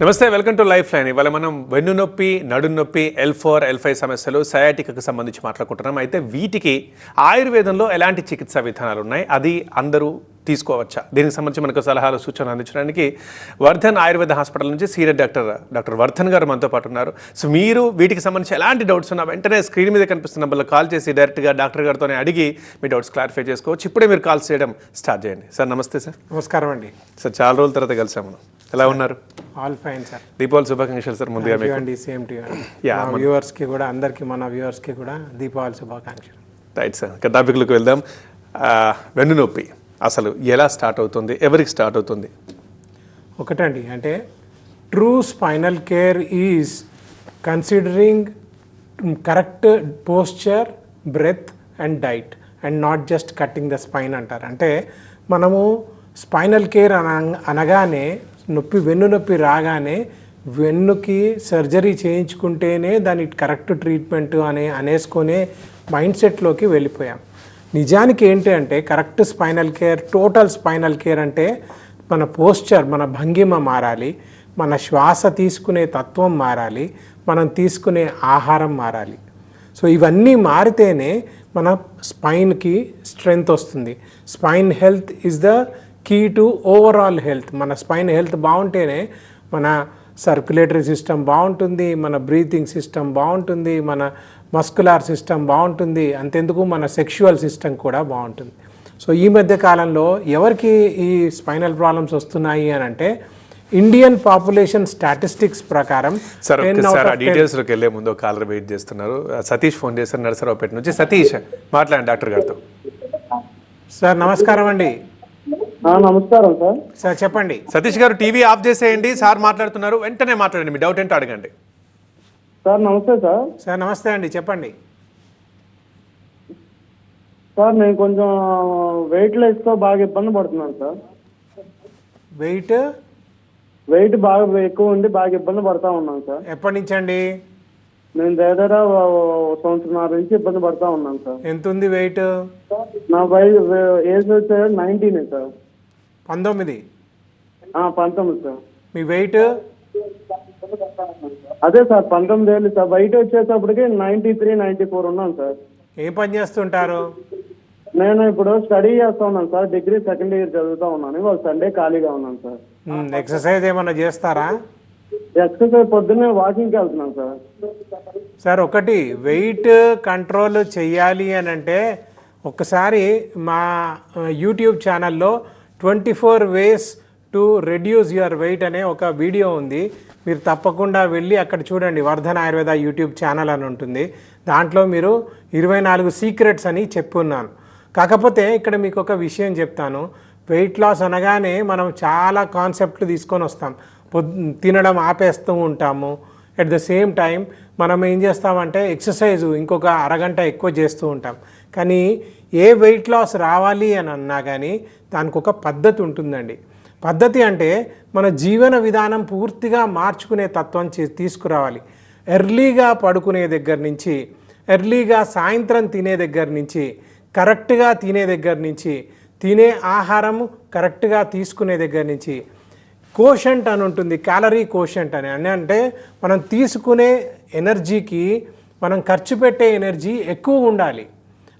నమస్తే welcome to life line. ఇవాళ మనం వెన్ను నొప్పి నడు నొప్పి ఎల్ ఫోర్ ఎల్ ఫైవ్ సమస్యలు సయాటికకు సంబంధించి మాట్లాడుకుంటున్నాం. అయితే వీటికి ఆయుర్వేదంలో ఎలాంటి చికిత్సా విధానాలు ఉన్నాయి? అది అందరూ తీసుకోవచ్చా? దీనికి సంబంధించి మనకు సలహాలు సూచనలు అందించడానికి వర్ధన్ ఆయుర్వేద హాస్పిటల్ నుంచి సీనియర్ డాక్టర్ డాక్టర్ వర్ధన్ గారు మనతో పాటు ఉన్నారు. సో మీరు వీటికి సంబంధించి ఎలాంటి డౌట్స్ ఉన్నా వెంటనే స్క్రీన్ మీద కనిపిస్తున్న నెంబర్లో కాల్ చేసి డైరెక్ట్గా డాక్టర్ గారితోనే అడిగి మీ డౌట్స్ క్లారిఫై చేసుకోవచ్చు. ఇప్పుడే మీరు కాల్ చేయడం స్టార్ట్ చేయండి. సార్ నమస్తే సార్. నమస్కారం అండి. సార్ చాలా రోజుల తర్వాత కలిసాము. మనం ఎలా ఉన్నారు? ఆల్ ఫైన్ సార్ దీపావళి శుభాకాంక్షలు సార్ ముందుగా మీకు. సేమ్ టు మా వ్యూవర్స్కి కూడా అందరికీ మన వ్యూవర్స్కి కూడా దీపావళి శుభాకాంక్షలు. రైట్ సార్ ఇంకా టాపిక్లకు వెళ్దాం. ఆ, వెన్ను నొప్పి అసలు ఎలా స్టార్ట్ అవుతుంది? ఎవరికి స్టార్ట్ అవుతుంది? ఒకటండి అంటే true spinal care is considering correct posture breath and diet and not just cutting the spine అంటారు. అంటే మనము స్పైనల్ కేర్ అన అనగానే నొప్పి వెన్ను నొప్పి రాగానే వెన్నుకి సర్జరీ చేయించుకుంటేనే దాని కరెక్ట్ ట్రీట్మెంట్ అనే అనేసుకునే మైండ్ సెట్లోకి వెళ్ళిపోయాం. నిజానికి ఏంటి అంటే correct spinal care total spinal care అంటే మన పోస్చర్ మన భంగిమ మారాలి మన శ్వాస తీసుకునే తత్వం మారాలి మనం తీసుకునే ఆహారం మారాలి. సో ఇవన్నీ మారితేనే మన స్పైన్కి స్ట్రెంగ్త్ వస్తుంది. Spine health is the key to overall health మన స్పైన్ హెల్త్ బాగుంటేనే మన సర్క్యులేటరీ సిస్టమ్ బాగుంటుంది మన బ్రీతింగ్ సిస్టమ్ బాగుంటుంది మన మస్కులార్ సిస్టమ్ బాగుంటుంది అంతెందుకు మన సెక్షువల్ సిస్టమ్ కూడా బాగుంటుంది. సో ఈ మధ్య కాలంలో ఎవరికి ఈ స్పైనల్ ప్రాబ్లమ్స్ వస్తున్నాయి అని అంటే ఇండియన్ పాపులేషన్ స్టాటిస్టిక్స్ ప్రకారం సార్ 10 out ఒక్కసారి ఆ of 10 డీటెయిల్స్లోకి వెళ్ళే ముందు కాలర్ వెయిట్ చేస్తున్నారు. సతీష్ ఫోన్ చేశారు నరసరావుపేట నుంచి. సతీష్ మాట్లాడండి డాక్టర్ గారితో. సార్ నమస్కారం అండి. నమస్కారం సార్. సార్ చెప్పండి. సతీష్ గారు టీవీ ఆఫ్ చేసేయండి. సార్ మాట్లాడుతున్నారు. వెంటనే మాట్లాడండి. మీ డౌట్ ఏంటో అడగండి. సార్ నమస్తే సార్. సార్ నమస్తే అండి. చెప్పండి. సార్ నేను కొంచెం వెయిట్ లెస్తో బాగా ఇబ్బంది పడుతున్నాను సార్. వెయిట్? వెయిట్ బాగా ఎక్కువ ఉండి బాగా ఇబ్బంది పడతా ఉన్నాను సార్. ఎప్పటి నుంచి అండి నేను దగ్గర సంవత్సరంన్నర నుంచి ఇబ్బంది పడతా ఉన్నాను సార్. ఎంత ఉంది వెయిట్? నా వై ఏజ్ వచ్చేది నైన్టీన్ సార్. పంతొమ్మిది. పంతొమ్మిది సార్. మీ వెయిట్? అదే సార్ పంతొమ్మిది ఏళ్ళు సార్. బయట వచ్చేటప్పటికి నైన్టీ త్రీ నైన్టీ ఫోర్ ఉన్నాను సార్. ఏం పని చేస్తుంటారు? నేను ఇప్పుడు స్టడీ చేస్తా ఉన్నాను సార్. డిగ్రీ సెకండ్ ఇయర్ చదువుతా ఉన్నాను. ఇవాళ సండే ఖాళీగా ఉన్నాను సార్. ఎక్సర్సైజ్ ఏమన్నా చేస్తారా? ఎక్సర్సైజ్ పొద్దున్నే వాకింగ్కి వెళ్తున్నాను సార్. సార్ ఒకటి వెయిట్ కంట్రోల్ చెయ్యాలి అని అంటే ఒక్కసారి మా యూట్యూబ్ ఛానల్లో twenty four ways to reduce your weight అనే ఒక వీడియో ఉంది. మీరు తప్పకుండా వెళ్ళి అక్కడ చూడండి. వర్ధన్ ఆయుర్వేద యూట్యూబ్ ఛానల్ అని ఉంటుంది. దాంట్లో మీరు ఇరవై నాలుగు సీక్రెట్స్ అని చెప్పున్నాను. కాకపోతే ఇక్కడ మీకు ఒక విషయం చెప్తాను. వెయిట్ లాస్ అనగానే మనం చాలా కాన్సెప్ట్లు తీసుకొని వస్తాం. తినడం ఆపేస్తూ ఉంటాము. ఎట్ ద సేమ్ టైం మనం ఏం చేస్తామంటే ఎక్సర్సైజ్ ఇంకొక అరగంట ఎక్కువ చేస్తూ ఉంటాం. కానీ ఏ వెయిట్ లాస్ రావాలి అని అన్నా కానీ దానికి ఒక పద్ధతి ఉంటుందండి. పద్ధతి అంటే మన జీవన విధానం పూర్తిగా మార్చుకునే తత్వం చే- తీసుకురావాలి. ఎర్లీగా పడుకునే దగ్గర నుంచి ఎర్లీగా సాయంత్రం తినే దగ్గర నుంచి కరెక్ట్గా తినే దగ్గర నుంచి తినే ఆహారం కరెక్ట్గా తీసుకునే దగ్గర నుంచి కోషంట్ అని ఉంటుంది క్యాలరీ కోషంట్ అని. అని అంటే మనం తీసుకునే ఎనర్జీకి మనం ఖర్చు పెట్టే ఎనర్జీ ఎక్కువ ఉండాలి.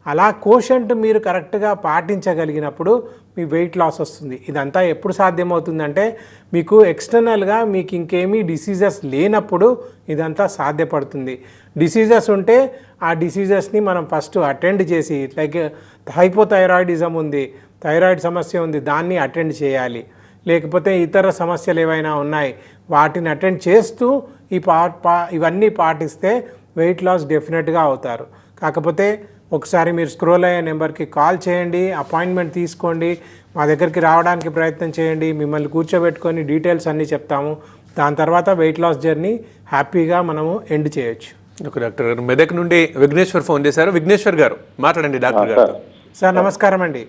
అలా కోషంట్ మీరు కరెక్ట్గా పాటించగలిగినప్పుడు మీ వెయిట్ లాస్ వస్తుంది. ఇదంతా ఎప్పుడు సాధ్యమవుతుందంటే మీకు ఎక్స్టర్నల్గా మీకు ఇంకేమీ డిసీజెస్ లేనప్పుడు ఇదంతా సాధ్యపడుతుంది. డిసీజెస్ ఉంటే ఆ డిసీజెస్ని మనం ఫస్ట్ అటెండ్ చేసి లైక్ హైపోథైరాయిడిజం ఉంది థైరాయిడ్ సమస్య ఉంది దాన్ని అటెండ్ చేయాలి. లేకపోతే ఇతర సమస్యలు ఏవైనా ఉన్నాయి వాటిని అటెండ్ చేస్తూ ఈ పా పా ఇవన్నీ పాటిస్తే వెయిట్ లాస్ డెఫినెట్గా అవుతారు. కాకపోతే ఒకసారి మీరు స్క్రోల్ అయ్యే నెంబర్కి కాల్ చేయండి అపాయింట్మెంట్ తీసుకోండి మా దగ్గరికి రావడానికి ప్రయత్నం చేయండి మిమ్మల్ని కూర్చోబెట్టుకొని డీటెయిల్స్ అన్నీ చెప్తాము. దాని తర్వాత వెయిట్ లాస్ జర్నీ హ్యాపీగా మనము ఎండ్ చేయొచ్చు. ఒక డాక్టర్ గారు. మెదక్ నుండి విఘ్నేశ్వర్ ఫోన్ చేశారు. విఘ్నేశ్వర్ గారు మాట్లాడండి డాక్టర్ గారితో. సార్ నమస్కారం అండి.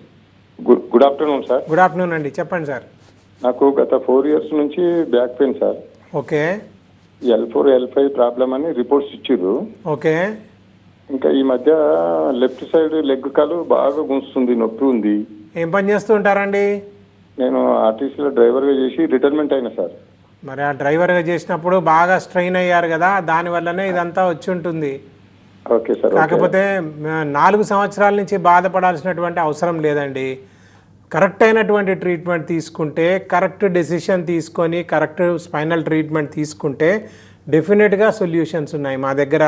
Good good afternoon sir. Good afternoon అండి. చెప్పండి సార్. నాకు గత ఫోర్ ఇయర్స్ నుంచి back pain sir. Okay. L four L five problem అని రిపోర్ట్స్ ఇచ్చిర్రు. ఓకే. ఇంకా ఈ మధ్య లెఫ్ట్ సైడ్ లెగ్ కాలు బాగా గుంస్తుంది నొప్పి ఉంది. ఏం పని చేస్తూ ఉంటారండి? నేను ఆర్టీసీలో డ్రైవర్గా చేసి రిటైర్మెంట్ అయినా సార్. మరి ఆ డ్రైవర్గా చేసినప్పుడు బాగా స్ట్రెయిన్ అయ్యారు కదా దానివల్లనే ఇదంతా వచ్చి ఉంటుంది. Okay sir. కాకపోతే నాలుగు సంవత్సరాల నుంచి బాధపడాల్సినటువంటి అవసరం లేదండి. కరెక్ట్ అయినటువంటి ట్రీట్మెంట్ తీసుకుంటే కరెక్ట్ డెసిషన్ తీసుకొని కరెక్ట్ స్పైనల్ ట్రీట్మెంట్ తీసుకుంటే డెఫినెట్గా సొల్యూషన్స్ ఉన్నాయి. మా దగ్గర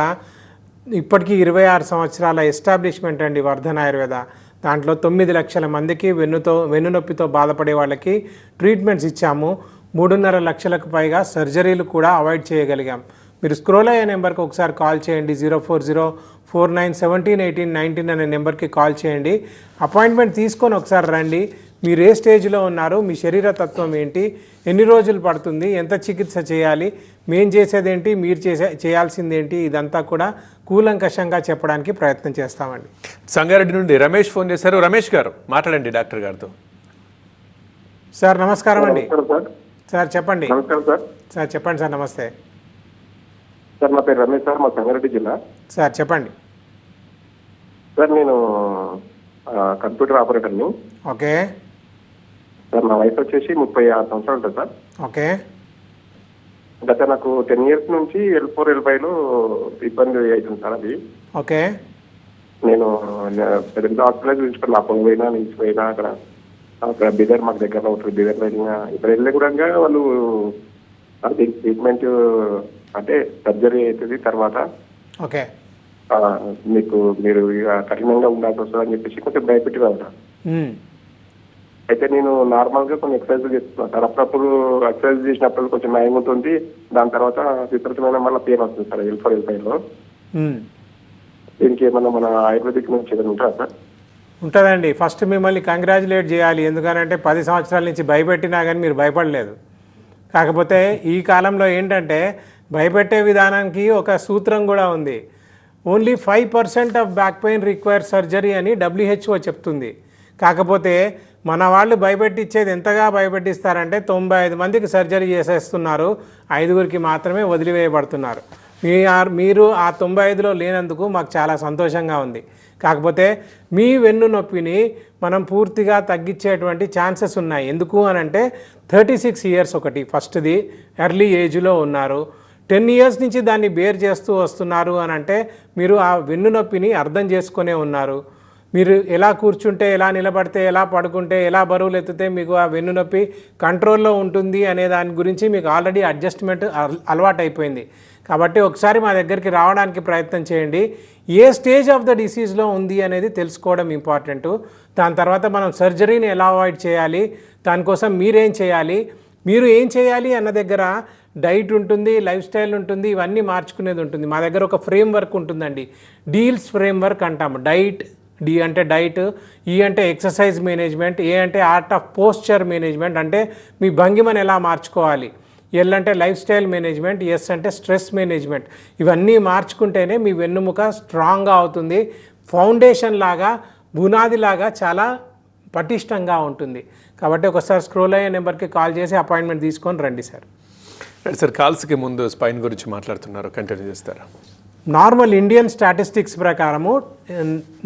ఇప్పటికీ ఇరవై ఆరు సంవత్సరాల ఎస్టాబ్లిష్మెంట్ అండి వర్ధన్ ఆయుర్వేద. దాంట్లో తొమ్మిది లక్షల మందికి వెన్నుతో వెన్నునొప్పితో బాధపడే వాళ్ళకి ట్రీట్మెంట్స్ ఇచ్చాము. మూడున్నర లక్షలకు పైగా సర్జరీలు కూడా అవాయిడ్ చేయగలిగాం. మీరు స్క్రోల్ అయ్యే నెంబర్కి ఒకసారి కాల్ చేయండి. Zero four zero four nine seventeen eighteen nineteen అనే నెంబర్కి కాల్ చేయండి. అపాయింట్మెంట్ తీసుకొని ఒకసారి రండి. మీరు ఏ స్టేజ్లో ఉన్నారు? మీ శరీర తత్వం ఏంటి? ఎన్ని రోజులు పడుతుంది? ఎంత చికిత్స చేయాలి? మేం చేసేదేంటి? మీరు చేసే చేయాల్సిందేంటి? ఇదంతా కూడా కూలంకషంగా చెప్పడానికి ప్రయత్నం చేస్తామండి. సంగారెడ్డి నుండి రమేష్ ఫోన్ చేశారు. రమేష్ గారు మాట్లాడండి డాక్టర్ గారితో. సార్ నమస్కారం అండి. సార్. సార్ చెప్పండి. నమస్కారం సార్. సార్ చెప్పండి సార్ నమస్తే. సార్ నా పేరు రమేష్ సార్ మా సంగారెడ్డి జిల్లా. సార్ చెప్పండి. సార్ నేను కంప్యూటర్ ఆపరేటర్ని. ఓకే. సార్ నా వయసు వచ్చేసి ముప్పై ఆరు సంవత్సరాలు ఉంటుంది సార్. ఓకే. గత నాకు టెన్ ఇయర్స్ నుంచి ఎల్ ఫోర్ ఎల్ ఫైవ్లో ఇబ్బంది అవుతుంది సార్ అది. ఓకే. నేను పెద్ద హాస్పిటల్ చూపించుకున్నా అప్పుడు పోయినా నుంచి పోయినా అక్కడ. అక్కడ బిదర్ మాకు దగ్గరలో ఉంటుంది బిదర్ వెళ్ళినా ఇక్కడ వెళ్ళి కూడా వాళ్ళు అది ట్రీట్మెంట్ అంటే సర్జరీ అవుతుంది తర్వాత ఓకే. మీకు మీరు ఇక కఠినంగా ఉండాల్సి వస్తుంది అని చెప్పేసి కొంచెం భయపెట్టి మ్మ్. అయితే నేను నార్మల్గా కొన్ని ఎక్సర్సైజ్ చేస్తున్నాను సార్ అప్పుడప్పుడు ఎక్సర్సైజ్ చేసినప్పుడు కొంచెం నయం ఉంటుంది. దాని తర్వాత విపరీతమైన మళ్ళీ పెయిన్ వస్తుంది సార్ ఎల్ ఫోర్ ఎల్ ఫైవ్లో. దీనికి ఏమన్నా మన ఆయుర్వేదిక్ నుంచి ఏదైనా ఉంటుందా సార్? ఉంటుందండి. ఫస్ట్ మిమ్మల్ని కంగ్రాచులేట్ చేయాలి. ఎందుకనంటే పది సంవత్సరాల నుంచి భయపెట్టినా కానీ మీరు భయపడలేదు. కాకపోతే ఈ కాలంలో ఏంటంటే భయపెట్టే విధానానికి ఒక సూత్రం కూడా ఉంది. Only five percent of back pain require surgery అని డబ్ల్యూహెచ్ఓ చెప్తుంది. కాకపోతే మన వాళ్ళు భయపెట్టించేది ఎంతగా భయపెట్టిస్తారంటే తొంభై ఐదు మందికి సర్జరీ చేసేస్తున్నారు. ఐదుగురికి మాత్రమే వదిలివేయబడుతున్నారు. మీ ఆర్- మీరు ఆ తొంభై ఐదులో లేనందుకు మాకు చాలా సంతోషంగా ఉంది. కాకపోతే మీ వెన్ను నొప్పిని మనం పూర్తిగా తగ్గించేటువంటి ఛాన్సెస్ ఉన్నాయి. ఎందుకు అని అంటే థర్టీ సిక్స్ ఇయర్స్ ఒకటి ఫస్ట్ది ఎర్లీ ఏజ్లో ఉన్నారు. టెన్ ఇయర్స్ నుంచి దాన్ని బేర్ చేస్తూ వస్తున్నారు అని అంటే మీరు ఆ వెన్ను నొప్పిని అర్థం చేసుకునే ఉన్నారు. మీరు ఎలా కూర్చుంటే ఎలా నిలబడితే ఎలా పడుకుంటే ఎలా బరువులు ఎత్తితే మీకు ఆ వెన్ను నొప్పి కంట్రోల్లో ఉంటుంది అనే దాని గురించి మీకు ఆల్రెడీ అడ్జస్ట్మెంట్ అలవాటు అయిపోయింది కాబట్టి ఒకసారి మా దగ్గరికి రావడానికి ప్రయత్నం చేయండి. ఏ స్టేజ్ ఆఫ్ ద డిసీజ్లో ఉంది అనేది తెలుసుకోవడం ఇంపార్టెంట్. దాని తర్వాత మనం సర్జరీని ఎలా అవాయిడ్ చేయాలి. దానికోసం మీరేం చేయాలి? మీరు ఏం చేయాలి అన్న దగ్గర డైట్ ఉంటుంది లైఫ్ స్టైల్ ఉంటుంది ఇవన్నీ మార్చుకునేది ఉంటుంది. మా దగ్గర ఒక ఫ్రేమ్ వర్క్ ఉంటుందండి. డీల్స్ ఫ్రేమ్ వర్క్ అంటాము. డైట్ డి అంటే డైట్ ఈ అంటే ఎక్సర్సైజ్ మేనేజ్మెంట్ ఏ అంటే ఆర్ట్ ఆఫ్ పోస్చర్ మేనేజ్మెంట్ అంటే మీ భంగిమను ఎలా మార్చుకోవాలి? ఎల్ అంటే లైఫ్ స్టైల్ మేనేజ్మెంట్ ఎస్ అంటే స్ట్రెస్ మేనేజ్మెంట్. ఇవన్నీ మార్చుకుంటేనే మీ వెన్నుముక స్ట్రాంగ్గా అవుతుంది. ఫౌండేషన్ లాగా బునాది లాగా చాలా పటిష్టంగా ఉంటుంది. కాబట్టి ఒకసారి స్క్రోల్ అయ్యే నెంబర్కి కాల్ చేసి అపాయింట్మెంట్ తీసుకొని రండి సార్. సార్ కాల్స్కి ముందు స్పైన్ గురించి మాట్లాడుతున్నారు. కంటిన్యూ చేస్తారా? నార్మల్ ఇండియన్ స్టాటిస్టిక్స్ ప్రకారము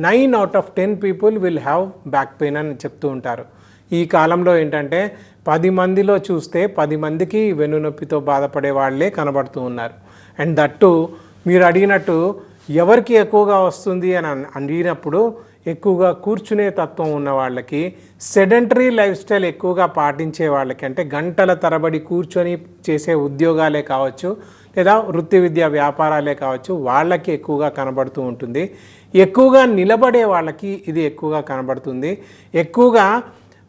nine out of ten people will have back pain అని చెప్తూ ఉంటారు. ఈ కాలంలో ఏంటంటే పది మందిలో చూస్తే పది మందికి వెన్నునొప్పితో బాధపడే వాళ్ళే కనబడుతూ ఉన్నారు. అండ్ దట్టు మీరు అడిగినట్టు ఎవరికి ఎక్కువగా వస్తుంది అని అడిగినప్పుడు ఎక్కువగా కూర్చునే తత్వం ఉన్న వాళ్ళకి సెడెంటరీ లైఫ్ స్టైల్ ఎక్కువగా పాటించే వాళ్ళకి అంటే గంటల తరబడి కూర్చొని చేసే ఉద్యోగాలే కావచ్చు లేదా వృత్తి విద్యా వ్యాపారాలే కావచ్చు వాళ్ళకి ఎక్కువగా కనబడుతూ ఉంటుంది. ఎక్కువగా నిలబడే వాళ్ళకి ఇది ఎక్కువగా కనబడుతుంది. ఎక్కువగా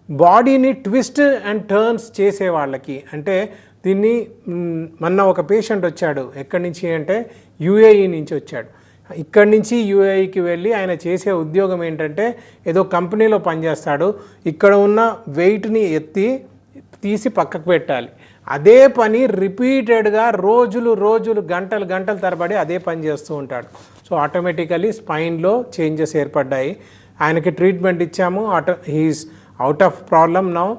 బాడీని ట్విస్ట్ అండ్ టర్న్స్ చేసే వాళ్ళకి అంటే దీన్ని మొన్న ఒక పేషెంట్ వచ్చాడు. ఎక్కడి నుంచి అంటే యుఏఈ నుంచి వచ్చాడు. ఇక్కడి నుంచి యూఏఈకి వెళ్ళి ఆయన చేసే ఉద్యోగం ఏంటంటే ఏదో కంపెనీలో పనిచేస్తాడు. ఇక్కడ ఉన్న వెయిట్ని ఎత్తి తీసి పక్కకు పెట్టాలి. అదే పని రిపీటెడ్గా రోజులు రోజులు గంటలు గంటల తరబడి అదే పని చేస్తూ ఉంటాడు. సో ఆటోమేటికలీ స్పైన్లో చేంజెస్ ఏర్పడ్డాయి. ఆయనకి ట్రీట్మెంట్ ఇచ్చాము. Auto he's out of problem now.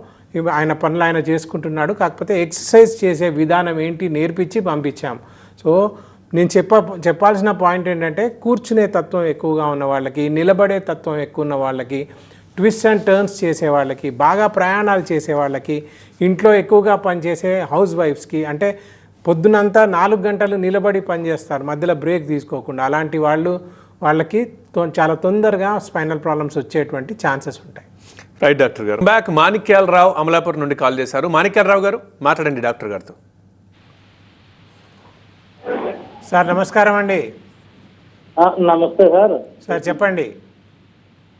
ఆయన పనులు ఆయన చేసుకుంటున్నాడు. కాకపోతే ఎక్సర్సైజ్ చేసే విధానం ఏంటి? నేర్పించి పంపించాము సో నేను చెప్ప చెప్పాల్సిన పాయింట్ ఏంటంటే కూర్చునే తత్వం ఎక్కువగా ఉన్న వాళ్ళకి నిలబడే తత్వం ఎక్కువ ఉన్న వాళ్ళకి ట్విస్ట్ అండ్ టర్న్స్ చేసే వాళ్ళకి బాగా ప్రయాణాలు చేసే వాళ్ళకి ఇంట్లో ఎక్కువగా పనిచేసే హౌస్ వైఫ్స్కి అంటే పొద్దునంతా నాలుగు గంటలు నిలబడి పనిచేస్తారు మధ్యలో బ్రేక్ తీసుకోకుండా. అలాంటి వాళ్ళు వాళ్ళకి తొ- చాలా తొందరగా స్పైనల్ ప్రాబ్లమ్స్ వచ్చేటువంటి ఛాన్సెస్ ఉంటాయి. రైట్ డాక్టర్ గారు. బ్యాక్ మాణిక్యాలరావు అమలాపురం నుండి కాల్ చేశారు. మాణిక్యాలరావు గారు మాట్లాడండి డాక్టర్ గారితో. సార్ నమస్కారం అండి. నమస్తే సార్. సార్ చెప్పండి.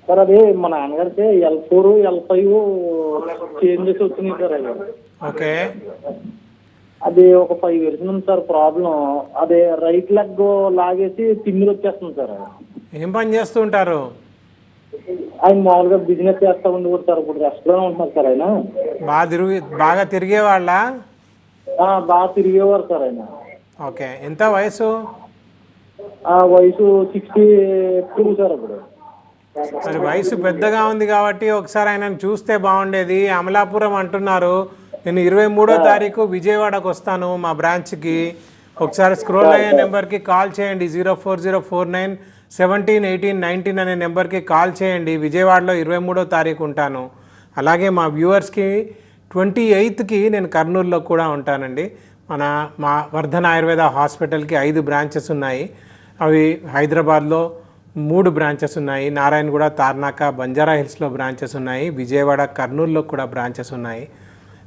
సార్ అది మా నాన్నగారికి L four L five changes వచ్చినాయి సార్ అది ఓకే. అది ఒక ఫైవ్ ఇయర్స్ నుంచి సార్ ప్రాబ్లం అదే రైట్ లెగ్ లాగేసి తిమ్మిరి వచ్చేస్తుంది సార్. ఏం పని చేస్తూ ఉంటారు? ఆయన మామూలుగా బిజినెస్ చేస్తా ఉండేవాడు సార్. ఇప్పుడు రెస్ట్లోనే ఉంటున్నారు సార్ ఆయన. బాగా తిరిగి బాగా తిరిగే వాళ్ళ ఆ, బాగా తిరిగేవారు సార్ ఆయన. ఓకే. ఎంత వయసు? వయసు సిక్స్టీ టూ సార్ మరి వయసు పెద్దగా ఉంది కాబట్టి ఒకసారి ఆయనను చూస్తే బాగుండేది. అమలాపురం అంటున్నారు. నేను ఇరవై మూడో తారీఖు విజయవాడకు వస్తాను మా బ్రాంచ్కి. ఒకసారి స్క్రోల్ అయ్యే నెంబర్కి కాల్ చేయండి. Zero four zero four nine seventeen eighteen nineteen అనే నెంబర్కి కాల్ చేయండి. విజయవాడలో ఇరవై మూడో తారీఖు ఉంటాను. అలాగే మా వ్యూవర్స్కి ట్వంటీ ఎయిత్కి నేను కర్నూలులో కూడా ఉంటానండి. మన మా వర్ధన్ ఆయుర్వేద హాస్పిటల్కి ఐదు బ్రాంచెస్ ఉన్నాయి. అవి హైదరాబాద్లో మూడు బ్రాంచెస్ ఉన్నాయి. నారాయణగూడ తార్నాక బంజారా హిల్స్లో బ్రాంచెస్ ఉన్నాయి. విజయవాడ కర్నూలులో కూడా బ్రాంచెస్ ఉన్నాయి.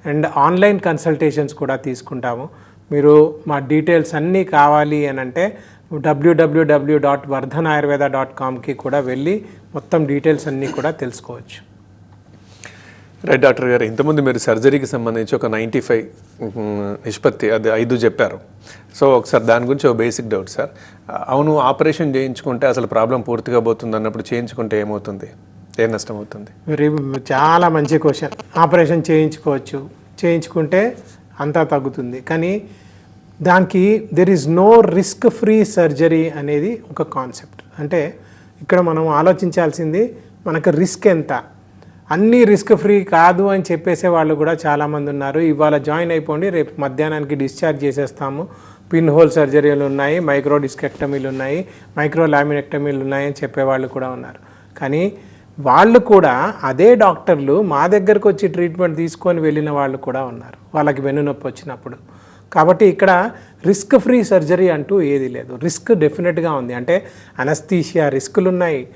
అండ్ ఆన్లైన్ కన్సల్టేషన్స్ కూడా తీసుకుంటాము. మీరు మా డీటెయిల్స్ అన్నీ కావాలి అని అంటే W W W dot Vardhan Ayurveda dot కామ్కి కూడా వెళ్ళి మొత్తం డీటెయిల్స్ అన్నీ కూడా తెలుసుకోవచ్చు. రైట్ డాక్టర్ గారు ఇంతకుముందు మీరు సర్జరీకి సంబంధించి ఒక నైంటీ ఫైవ్ నిష్పత్తి అది ఐదు చెప్పారు. సో ఒకసారి దాని గురించి ఒక బేసిక్ డౌట్ సార్. అవును ఆపరేషన్ చేయించుకుంటే అసలు ప్రాబ్లం పూర్తిగా పోతుంది అన్నప్పుడు చేయించుకుంటే ఏమవుతుంది? ఏం నష్టం అవుతుంది? వెరీ చాలా మంచి క్వశ్చన్. ఆపరేషన్ చేయించుకోవచ్చు. చేయించుకుంటే అంతా తగ్గుతుంది. కానీ దానికి there is no risk free surgery అనేది ఒక కాన్సెప్ట్ అంటే ఇక్కడ మనం ఆలోచించాల్సింది మనకు రిస్క్ ఎంత? అన్నీ రిస్క్ ఫ్రీ కాదు అని చెప్పేసే వాళ్ళు కూడా చాలామంది ఉన్నారు. ఇవాళ జాయిన్ అయిపోండి రేపు మధ్యాహ్నానికి డిశ్చార్జ్ చేసేస్తాము. పిన్ హోల్ సర్జరీలు ఉన్నాయి మైక్రో డిస్కెక్టమీలు ఉన్నాయి మైక్రో లామినెక్టమీలు ఉన్నాయని చెప్పేవాళ్ళు కూడా ఉన్నారు. కానీ వాళ్ళు కూడా అదే డాక్టర్లు మా దగ్గరకు వచ్చి ట్రీట్మెంట్ తీసుకొని వెళ్ళిన వాళ్ళు కూడా ఉన్నారు. వాళ్ళకి వెన్నునొప్పి వచ్చినప్పుడు. కాబట్టి ఇక్కడ రిస్క్ ఫ్రీ సర్జరీ అంటూ ఏది లేదు. రిస్క్ డెఫినెట్గా ఉంది. అంటే అనస్థీషియా రిస్కులు ఉన్నాయి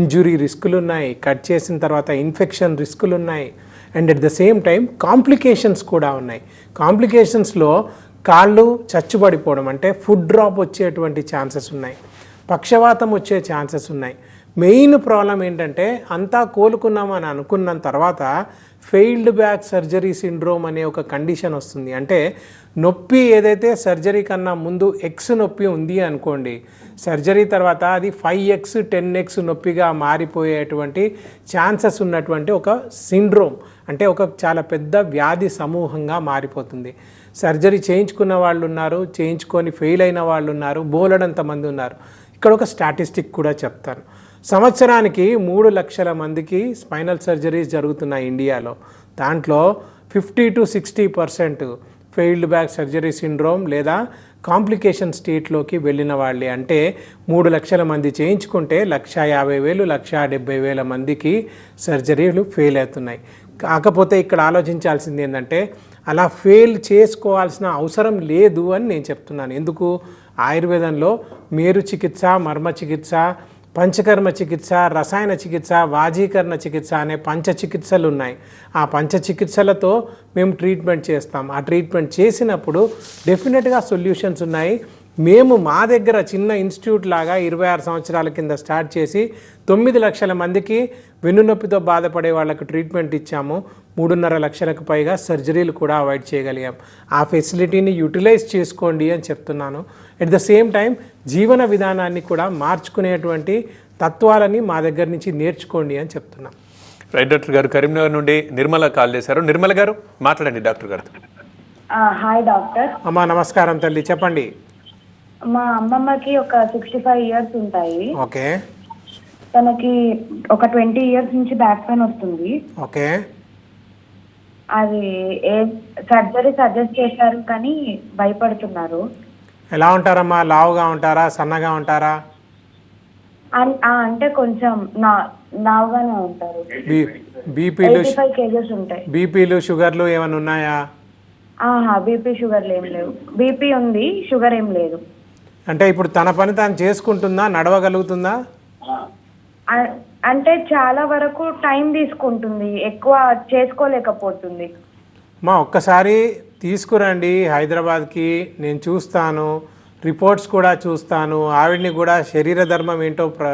ఇంజురీ రిస్కులు ఉన్నాయి కట్ చేసిన తర్వాత ఇన్ఫెక్షన్ రిస్కులు ఉన్నాయి and at the same time complications కూడా ఉన్నాయి. కాంప్లికేషన్స్లో కాళ్ళు చచ్చుబడిపోవడం అంటే ఫుడ్ డ్రాప్ వచ్చేటువంటి ఛాన్సెస్ ఉన్నాయి. పక్షవాతం వచ్చే ఛాన్సెస్ ఉన్నాయి. మెయిన్ ప్రాబ్లం ఏంటంటే అంతా కోలుకున్నామని అనుకున్న తర్వాత ఫెయిల్డ్ బ్యాక్ సర్జరీ సిండ్రోమ్ అనే ఒక కండిషన్ వస్తుంది. అంటే నొప్పి ఏదైతే సర్జరీ కన్నా ముందు ఎక్స్ నొప్పి ఉంది అనుకోండి సర్జరీ తర్వాత అది ఫైవ్ ఎక్స్ టెన్ ఎక్స్ నొప్పిగా మారిపోయేటువంటి ఛాన్సెస్ ఉన్నటువంటి ఒక సిండ్రోమ్ అంటే ఒక చాలా పెద్ద వ్యాధి సమూహంగా మారిపోతుంది. సర్జరీ చేయించుకున్న వాళ్ళు ఉన్నారు చేయించుకొని ఫెయిల్ అయిన వాళ్ళు ఉన్నారు బోలెడంత మంది ఉన్నారు. ఇక్కడ ఒక స్టాటిస్టిక్ కూడా చెప్తాను. సంవత్సరానికి మూడు లక్షల మందికి స్పైనల్ సర్జరీస్ జరుగుతున్నాయి ఇండియాలో. దాంట్లో fifty to sixty percent failed back surgery syndrome లేదా కాంప్లికేషన్ స్టేట్లోకి వెళ్ళిన వాళ్ళే. అంటే మూడు లక్షల మంది చేయించుకుంటే లక్ష యాభై వేలు లక్ష డెబ్బై వేల మందికి సర్జరీలు ఫెయిల్ అవుతున్నాయి. కాకపోతే ఇక్కడ ఆలోచించాల్సింది ఏంటంటే అలా ఫెయిల్ చేసుకోవాల్సిన అవసరం లేదు అని నేను చెప్తున్నాను. ఎందుకు? ఆయుర్వేదంలో మేరు చికిత్స మర్మ చికిత్స పంచకర్మ చికిత్స రసాయన చికిత్స వాజీకరణ చికిత్స అనే పంచ చికిత్సలు ఉన్నాయి ఆ పంచ చికిత్సలతో మేము ట్రీట్మెంట్ చేస్తాం. ఆ ట్రీట్మెంట్ చేసినప్పుడు డెఫినెట్గా సొల్యూషన్స్ ఉన్నాయి. మేము మా దగ్గర చిన్న ఇన్స్టిట్యూట్ లాగా ఇరవై ఆరు సంవత్సరాల కింద స్టార్ట్ చేసి తొమ్మిది లక్షల మందికి వెన్నునొప్పితో బాధపడే వాళ్ళకు ట్రీట్మెంట్ ఇచ్చాము. మూడున్నర లక్షలకు పైగా సర్జరీలు కూడా అవాయిడ్ చేయగలిగాం. ఆ ఫెసిలిటీని యూటిలైజ్ చేసుకోండి అని చెప్తున్నాను. ఎట్ ద సేమ్ టైం జీవన విధానాన్ని కూడా మార్చుకునేటువంటి తత్వాలని మా దగ్గర నుంచి నేర్చుకోండి అని చెప్తున్నాం. రైట్ డాక్టర్ గారు కరీంనగర్ నుండి నిర్మల కాల్ చేశారు. నిర్మల గారు మాట్లాడండి డాక్టర్ గారితో. ఆ, హాయ్ డాక్టర్. అమ్మా నమస్కారం తల్లి చెప్పండి. మా అమ్మమ్మకి ఒక సిక్స్టీ ఫైవ్ ఇయర్స్ ఉంటాయి. ఓకే. తనకి ఒక ట్వంటీ ఇయర్స్ నుంచి బ్యాక్ పెయిన్ వస్తుంది. ఓకే. అది ఏ సర్జరీ సజెస్ట్ చేశారు కానీ భయపడుతున్నారు. ఎలా ఉంటారమ్మా? లావుగా ఉంటారా? సన్నగా ఉంటారా? అన్- ఆ, అంటే కొంచెం నా నావుగానే ఉంటారు. బీ బీపీలు ఎయిటీ ఫైవ్ కేజెస్ ఉంటాయి. బీపీలు షుగర్లు ఏమైనా ఉన్నాయా? ఆహా బీపీ షుగర్లు ఏం లేవు. బీపీ ఉంది షుగర్ ఏం లేదు. అంటే ఇప్పుడు తన పని తాను చేసుకుంటుందా? నడవగలుగుతుందా? అంటే చాలా వరకు టైం తీసుకుంటుంది ఎక్కువ చేసుకోలేకపోతుంది. మా ఒక్కసారి తీసుకురండి హైదరాబాద్కి నేను చూస్తాను రిపోర్ట్స్ కూడా చూస్తాను ఆవిడ్ని కూడా శరీర ధర్మం ఏంటో ప్ర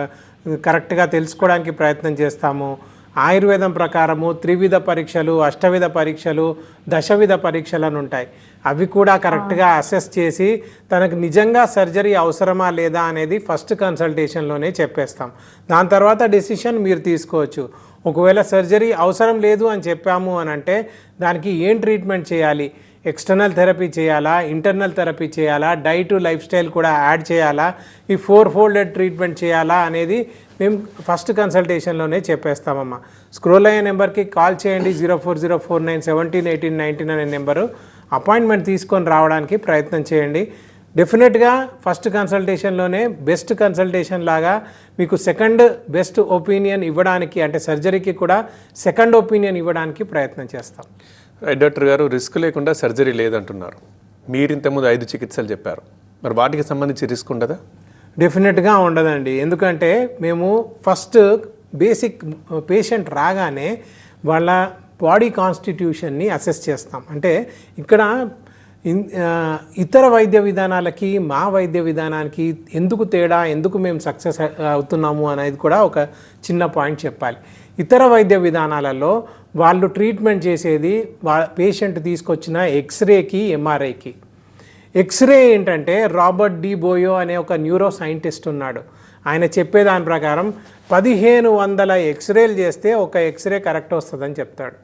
కరెక్ట్గా తెలుసుకోవడానికి ప్రయత్నం చేస్తాము. ఆయుర్వేదం ప్రకారము త్రివిధ పరీక్షలు అష్టవిధ పరీక్షలు దశవిధ పరీక్షలు అని ఉంటాయి. అవి కూడా కరెక్ట్గా అసెస్ చేసి తనకు నిజంగా సర్జరీ అవసరమా లేదా అనేది ఫస్ట్ కన్సల్టేషన్లోనే చెప్పేస్తాం. దాని తర్వాత డెసిషన్ మీరు తీసుకోవచ్చు. ఒకవేళ సర్జరీ అవసరం లేదు అని చెప్పాము అని అంటే దానికి ఏం ట్రీట్మెంట్ చేయాలి? ఎక్స్టర్నల్ థెరపీ చేయాలా? ఇంటర్నల్ థెరపీ చేయాలా? డైట్ లైఫ్ స్టైల్ కూడా యాడ్ చేయాలా? ఈ ఫోర్ ఫోల్డెడ్ ట్రీట్మెంట్ చేయాలా అనేది మేము ఫస్ట్ కన్సల్టేషన్లోనే చెప్పేస్తామమ్మా. స్క్రోల్ అయ్యే నెంబర్కి కాల్ చేయండి zero four zero four nine seventeen eighteen nineteen అనే నెంబరు. అపాయింట్మెంట్ తీసుకొని రావడానికి ప్రయత్నం చేయండి. డెఫినెట్గా ఫస్ట్ కన్సల్టేషన్లోనే బెస్ట్ కన్సల్టేషన్ లాగా మీకు సెకండ్ బెస్ట్ ఒపీనియన్ ఇవ్వడానికి అంటే సర్జరీకి కూడా సెకండ్ ఒపీనియన్ ఇవ్వడానికి ప్రయత్నం చేస్తాం. డాక్టర్ గారు రిస్క్ లేకుండా సర్జరీ లేదంటున్నారు. మీరు ఇంతకుముందు ఐదు చికిత్సలు చెప్పారు. మరి వాటికి సంబంధించి రిస్క్ ఉండదా? డెఫినెట్గా ఉండదండి. ఎందుకంటే మేము ఫస్ట్ బేసిక్ పేషెంట్ రాగానే వాళ్ళ బాడీ కాన్స్టిట్యూషన్ని అసెస్ చేస్తాం. అంటే ఇక్కడ uh, ఇతర వైద్య విధానాలకి మా వైద్య విధానానికి ఎందుకు తేడా ఎందుకు మేము సక్సెస్ అవుతున్నాము అనేది కూడా ఒక చిన్న పాయింట్ చెప్పాలి. ఇతర వైద్య విధానాలలో వాళ్ళు ట్రీట్మెంట్ చేసేది వా పేషెంట్ తీసుకొచ్చిన ఎక్స్రేకి ఎంఆర్ఐకి ఎక్స్రే ఏంటంటే రాబర్ట్ డి బోయో అనే ఒక న్యూరో సైంటిస్ట్ ఉన్నాడు. ఆయన చెప్పేదాని ప్రకారం పదిహేను వందల ఎక్స్రేలు చేస్తే ఒక ఎక్స్రే కరెక్ట్ వస్తుందని చెప్తాడు.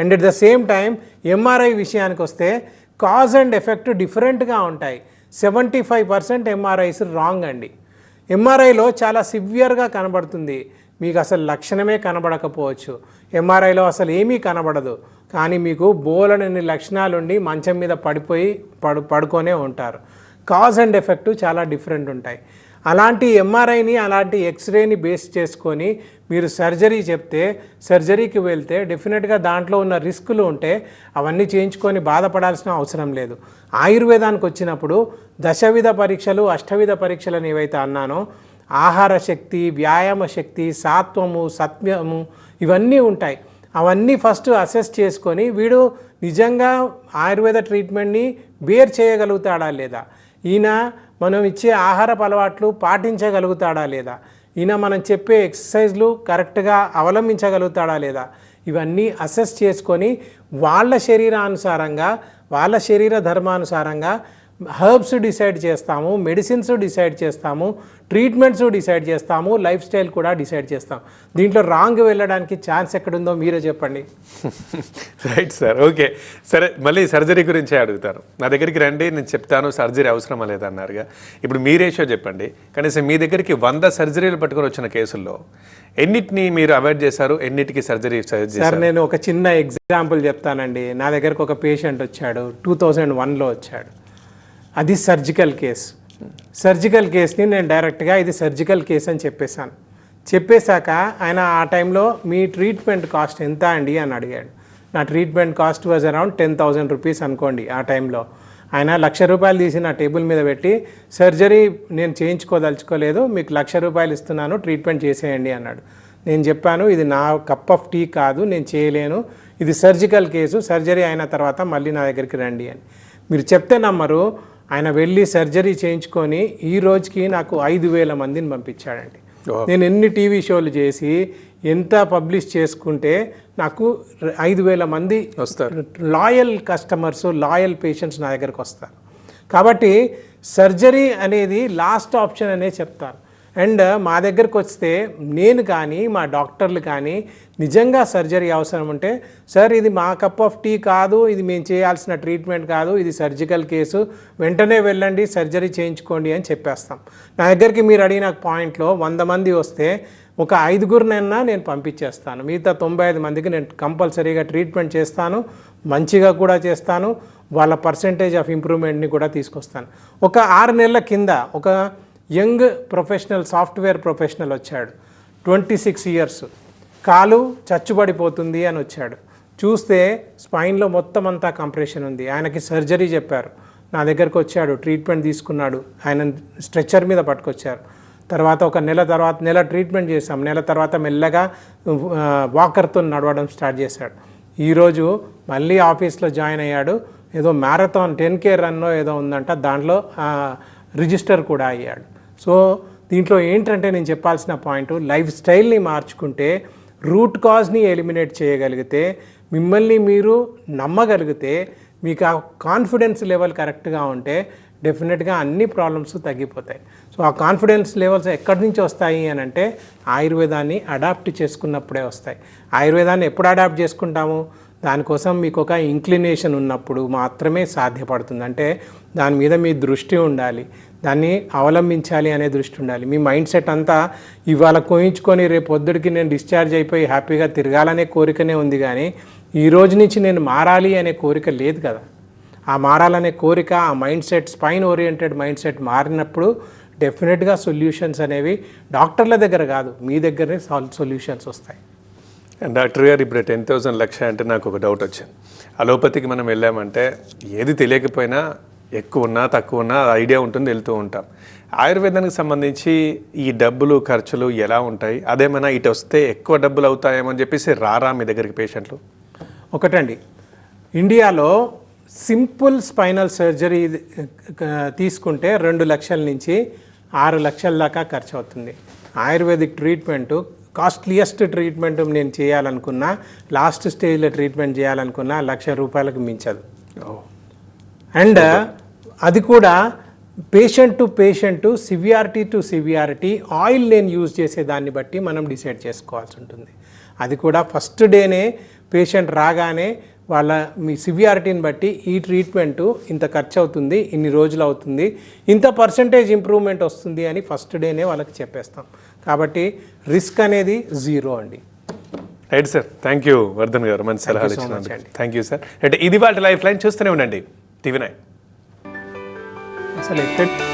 And at the same time MRI విషయానికి వస్తే కాజ్ అండ్ ఎఫెక్ట్ డిఫరెంట్గా ఉంటాయి. Seventy five percent MRIs wrong అండి. ఎంఆర్ఐలో చాలా సివియర్గా కనబడుతుంది. మీకు అసలు లక్షణమే కనబడకపోవచ్చు. ఎంఆర్ఐలో అసలు ఏమీ కనబడదు. కానీ మీకు బోలనని లక్షణాలుండి మంచం మీద పడిపోయి పడు పడుకొనే ఉంటారు. కాజ్ అండ్ ఎఫెక్ట్ చాలా డిఫరెంట్ ఉంటాయి. అలాంటి ఎంఆర్ఐని అలాంటి ఎక్స్రేని బేస్ చేసుకొని మీరు సర్జరీ చెప్తే సర్జరీకి వెళ్తే డెఫినెట్గా దాంట్లో ఉన్న రిస్కులు ఉంటే అవన్నీ చేయించుకొని బాధపడాల్సిన అవసరం లేదు. ఆయుర్వేదానికి వచ్చినప్పుడు దశవిధ పరీక్షలు అష్టవిధ పరీక్షలు ఏవైతే అన్నానో ఆహార శక్తి వ్యాయామ శక్తి సాత్వము సత్యము ఇవన్నీ ఉంటాయి. అవన్నీ ఫస్ట్ అసెస్ చేసుకొని వీడు నిజంగా ఆయుర్వేద ట్రీట్మెంట్ని బేర్ చేయగలుగుతాడా లేదా? ఈయన మనం ఇచ్చే ఆహారపు అలవాట్లు పాటించగలుగుతాడా లేదా? ఈయన మనం చెప్పే ఎక్సర్సైజ్లు కరెక్ట్గా అవలంబించగలుగుతాడా లేదా? ఇవన్నీ అసెస్ చేసుకొని వాళ్ళ శరీరానుసారంగా వాళ్ళ శరీర ధర్మానుసారంగా హర్బ్స్ డిసైడ్ చేస్తాము మెడిసిన్స్ డిసైడ్ చేస్తాము ట్రీట్మెంట్స్ డిసైడ్ చేస్తాము లైఫ్ స్టైల్ కూడా డిసైడ్ చేస్తాం. దీంట్లో రాంగ్ వెళ్ళడానికి ఛాన్స్ ఎక్కడుందో మీరే చెప్పండి. Right sir okay. సరే మళ్ళీ సర్జరీ గురించే అడుగుతాను. నా దగ్గరికి రండి నేను చెప్తాను సర్జరీ అవసరమా లేదా అన్నారుగా. ఇప్పుడు మీ రేషియో చెప్పండి. కనీసం మీ దగ్గరికి వంద సర్జరీలు పట్టుకొని వచ్చిన కేసుల్లో ఎన్నిటిని మీరు అవాయిడ్ చేశారు ఎన్నిటికి సర్జరీ సార్ నేను ఒక చిన్న ఎగ్జాంపుల్ చెప్తానండి. నా దగ్గరకు ఒక పేషెంట్ వచ్చాడు టూ థౌజండ్ వన్లో వచ్చాడు. అది సర్జికల్ కేస్. సర్జికల్ కేస్ని నేను డైరెక్ట్గా ఇది సర్జికల్ కేస్ అని చెప్పేశాను. చెప్పేశాక ఆయన ఆ టైంలో మీ ట్రీట్మెంట్ కాస్ట్ ఎంత అండి? అని అడిగాడు. నా treatment cost was around ten thousand rupees అనుకోండి ఆ టైంలో ఆయన లక్ష రూపాయలు తీసి నా టేబుల్ మీద పెట్టి సర్జరీ నేను చేయించుకోదలుచుకోలేదు మీకు లక్ష రూపాయలు ఇస్తున్నాను ట్రీట్మెంట్ చేసేయండి అన్నాడు. నేను చెప్పాను ఇది నా కప్ ఆఫ్ టీ కాదు నేను చేయలేను ఇది సర్జికల్ కేసు సర్జరీ అయిన తర్వాత మళ్ళీ నా దగ్గరికి రండి అని. మీరు చెప్తే నమ్మరు ఆయన వెళ్ళి సర్జరీ చేయించుకొని ఈ రోజుకి నాకు ఐదు వేల మందిని పంపించాడండి. నేను ఎన్ని టీవీ షోలు చేసి ఎంత పబ్లిష్ చేసుకుంటే నాకు ఐదు వేల మంది వస్తారు. లాయల్ కస్టమర్స్ లాయల్ పేషెంట్స్ నా దగ్గరకు వస్తారు. కాబట్టి సర్జరీ అనేది లాస్ట్ ఆప్షన్ అనే చెప్తాను అండ్ మా దగ్గరకు వస్తే నేను కానీ మా డాక్టర్లు కానీ నిజంగా సర్జరీ అవసరం ఉంటే సార్ ఇది మా కప్ ఆఫ్ టీ కాదు ఇది మేము చేయాల్సిన ట్రీట్మెంట్ కాదు ఇది సర్జికల్ కేసు వెంటనే వెళ్ళండి సర్జరీ చేయించుకోండి అని చెప్పేస్తాం. నా దగ్గరికి మీరు అడిగిన పాయింట్లో వంద మంది వస్తే ఒక ఐదుగురినైనా నేను పంపించేస్తాను. మిగతా తొంభై ఐదు మందికి నేను కంపల్సరీగా ట్రీట్మెంట్ చేస్తాను మంచిగా కూడా చేస్తాను వాళ్ళ పర్సంటేజ్ ఆఫ్ ఇంప్రూవ్మెంట్ని కూడా తీసుకొస్తాను. ఒక ఆరు నెలల కింద ఒక యంగ్ ప్రొఫెషనల్ సాఫ్ట్వేర్ ప్రొఫెషనల్ వచ్చాడు. Twenty six years. కాలు చచ్చుబడిపోతుంది అని వచ్చాడు. చూస్తే స్పైన్లో మొత్తం అంతా కంప్రెషన్ ఉంది. ఆయనకి సర్జరీ చెప్పారు. నా దగ్గరకు వచ్చాడు ట్రీట్మెంట్ తీసుకున్నాడు. ఆయన స్ట్రెచ్చర్ మీద పట్టుకొచ్చారు. తర్వాత ఒక నెల తర్వాత నెల ట్రీట్మెంట్ చేసాం నెల తర్వాత మెల్లగా వాకర్తో నడవడం స్టార్ట్ చేశాడు. ఈరోజు మళ్ళీ ఆఫీస్లో జాయిన్ అయ్యాడు. ఏదో మ్యారథాన్ టెన్ కే రన్నో ఏదో ఉందంట. దాంట్లో రిజిస్టర్ కూడా అయ్యాడు. సో దీంట్లో ఏంటంటే నేను చెప్పాల్సిన పాయింట్ లైఫ్ స్టైల్ని మార్చుకుంటే రూట్ కాజ్ని ఎలిమినేట్ చేయగలిగితే మిమ్మల్ని మీరు నమ్మగలిగితే మీకు ఆ కాన్ఫిడెన్స్ లెవెల్ కరెక్ట్గా ఉంటే డెఫినెట్గా అన్ని ప్రాబ్లమ్స్ తగ్గిపోతాయి. సో ఆ కాన్ఫిడెన్స్ లెవెల్స్ ఎక్కడి నుంచి వస్తాయి అని అంటే ఆయుర్వేదాన్ని అడాప్ట్ చేసుకున్నప్పుడే వస్తాయి. ఆయుర్వేదాన్ని ఎప్పుడు అడాప్ట్ చేసుకుంటాము? దానికోసం మీకు ఒక ఇంక్లినేషన్ ఉన్నప్పుడు మాత్రమే సాధ్యపడుతుంది. అంటే దాని మీద మీ దృష్టి ఉండాలి. దాన్ని అవలంబించాలి అనే దృష్టి ఉండాలి. మీ మైండ్ సెట్ అంతా ఇవాళ కోయించుకొని రేపు పొద్దుడికి నేను డిశ్చార్జ్ అయిపోయి హ్యాపీగా తిరగాలనే కోరికనే ఉంది కానీ ఈ రోజు నుంచి నేను మారాలి అనే కోరిక లేదు కదా. ఆ మారాలనే కోరిక ఆ mindset spine oriented mindset మారినప్పుడు డెఫినెట్గా సొల్యూషన్స్ అనేవి డాక్టర్ల దగ్గర కాదు మీ దగ్గరే సొల్యూషన్స్ వస్తాయి. డాక్టర్ గారు ఇప్పుడు టెన్ థౌసండ్ లక్ష అంటే నాకు ఒక డౌట్ వచ్చింది. అలోపతికి మనం వెళ్ళామంటే ఏది తెలియకపోయినా ఎక్కువ ఉన్నా తక్కువ ఉన్నా ఐడియా ఉంటుంది వెళ్తూ ఉంటాం. ఆయుర్వేదానికి సంబంధించి ఈ డబ్బులు ఖర్చులు ఎలా ఉంటాయి? అదేమైనా ఇటు వస్తే ఎక్కువ డబ్బులు అవుతాయేమో అని చెప్పేసి రారా మీ దగ్గరికి పేషెంట్లు? ఒకటండి. ఇండియాలో సింపుల్ స్పైనల్ సర్జరీ తీసుకుంటే రెండు లక్షల నుంచి ఆరు లక్షల దాకా ఖర్చు అవుతుంది ఆయుర్వేదిక్ ట్రీట్మెంట్ కాస్ట్లీయెస్ట్ ట్రీట్మెంట్ నేను చేయాలనుకున్నా లాస్ట్ స్టేజ్లో ట్రీట్మెంట్ చేయాలనుకున్నా లక్ష రూపాయలకు మించదు. అండ్ అది కూడా patient to patient severity to severity oil నేను యూజ్ చేసే దాన్ని బట్టి మనం డిసైడ్ చేసుకోవాల్సి ఉంటుంది. అది కూడా ఫస్ట్ డేనే పేషెంట్ రాగానే వాళ్ళ మీ సివియారిటీని బట్టి ఈ ట్రీట్మెంట్ ఇంత ఖర్చు అవుతుంది ఇన్ని రోజులు అవుతుంది ఇంత పర్సంటేజ్ ఇంప్రూవ్మెంట్ వస్తుంది అని ఫస్ట్ డేనే వాళ్ళకి చెప్పేస్తాం. కాబట్టి రిస్క్ అనేది జీరో అండి. Right sir thank you Vardhan garu. మంచి సలహాలు ఇచ్చినందుకు. థ్యాంక్ యూ సార్ అంటే ఇది వాటి లైఫ్ లైన్ చూస్తూనే ఉండండి. TV nine. అసలు ఎక్కడ